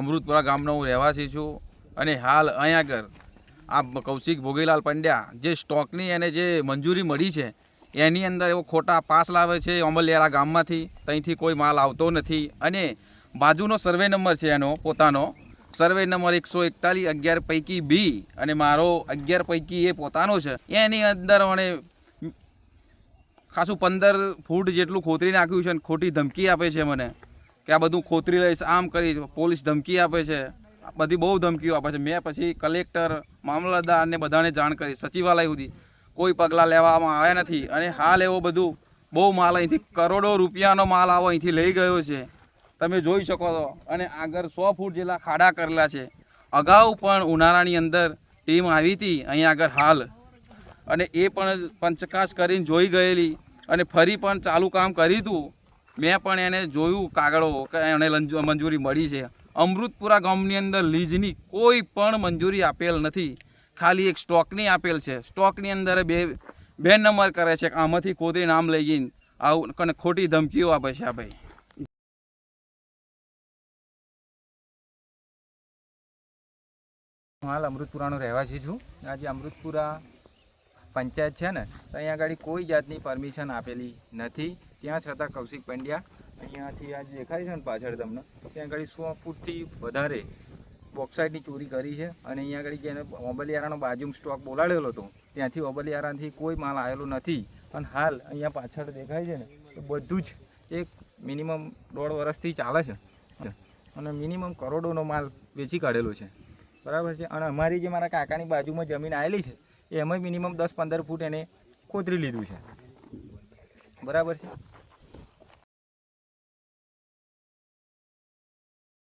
અમૃતપુરા ગામનો હું રહેવાસી છું અને હાલ અહીંયા આગળ આ કૌશિક ભોગીલાલ પંડ્યા જે સ્ટોકની એને જે મંજૂરી મળી છે, એની અંદર એવો ખોટા પાસ લાવે છે અમલિયારા ગામમાંથી ત્યાંથી કોઈ માલ આવતો નથી. અને બાજુનો સર્વે નંબર છે એનો, પોતાનો, સર્વે નંબર એકસો એકતાલીસ અગિયાર પૈકી બી અને મારો અગિયાર પૈકી એ પોતાનો છે. એની અંદર મને ખાસું પંદર ફૂટ જેટલું ખોતરી નાખ્યું છે અને ખોટી ધમકી આપે છે મને. કે આ બધું ખોતરી લઈશ, આમ કરી પોલીસ ધમકી આપે છે. બધી બહુ ધમકીઓ આપે છે. મેં પછી કલેક્ટર મામલતદારને બધાને જાણ કરી, સચિવાલય સુધી. કોઈ પગલાં લેવામાં આવ્યા નથી. અને હાલ એવો બધું બહુ માલ અહીંથી, કરોડો રૂપિયાનો માલ આવો અહીંથી લઈ ગયો છે. તમે જોઈ શકો છો. અને આગળ સો ફૂટ જેટલા ખાડા કરેલા છે. અગાઉ પણ ઉનાળાની અંદર ટીમ આવી હતી અહીંયા આગળ હાલ. અને એ પણ પંચકાશ કરીને જોઈ ગયેલી. અને ફરી પણ ચાલુ કામ કર્યું હતું. મેં પણ એને જોયું કાગળો કે એને મંજૂરી મળી છે. અમૃતપુરા ગામની અંદર લીઝની કોઈ પણ મંજૂરી આપેલ નથી. ખાલી એક સ્ટોકની આપેલ છે. સ્ટોકની અંદર બે બે નંબર કરે છે આમાંથી કોતરી નામ લઈ જઈને આવું અને ખોટી ધમકીઓ આપે છે આ ભાઈ. હાલ અમૃતપુરાનો રહેવાસી છું. આજે અમૃતપુરા પંચાયત છે ને, તો અહીંયા આગળ કોઈ જાતની પરમિશન આપેલી નથી. ત્યાં છતાં કૌશિક પંડ્યા અહીંયાથી આ દેખાય છે ને પાછળ તમને, ત્યાં આગળ સો ફૂટથી વધારે બોક્સાઇડની ચોરી કરી છે અને અહીંયા આગળ જેને ઓબલિયારાનો બાજુમાં સ્ટોક બોલાડેલો હતો, ત્યાંથી ઓબલિયારાથી કોઈ માલ આવેલો નથી. અને હાલ અહીંયા પાછળ દેખાય છે ને, તો બધું જ એક મિનિમમ દોઢ વર્ષથી ચાલે છે. અને મિનિમમ કરોડોનો માલ વેચી કાઢેલો છે. બરાબર છે? અને અમારી જે મારા કાકાની બાજુમાં જમીન આવેલી છે એમાં મિનિમમ દસ પંદર ફૂટ એને કોતરી લીધું છે. બરાબર છે?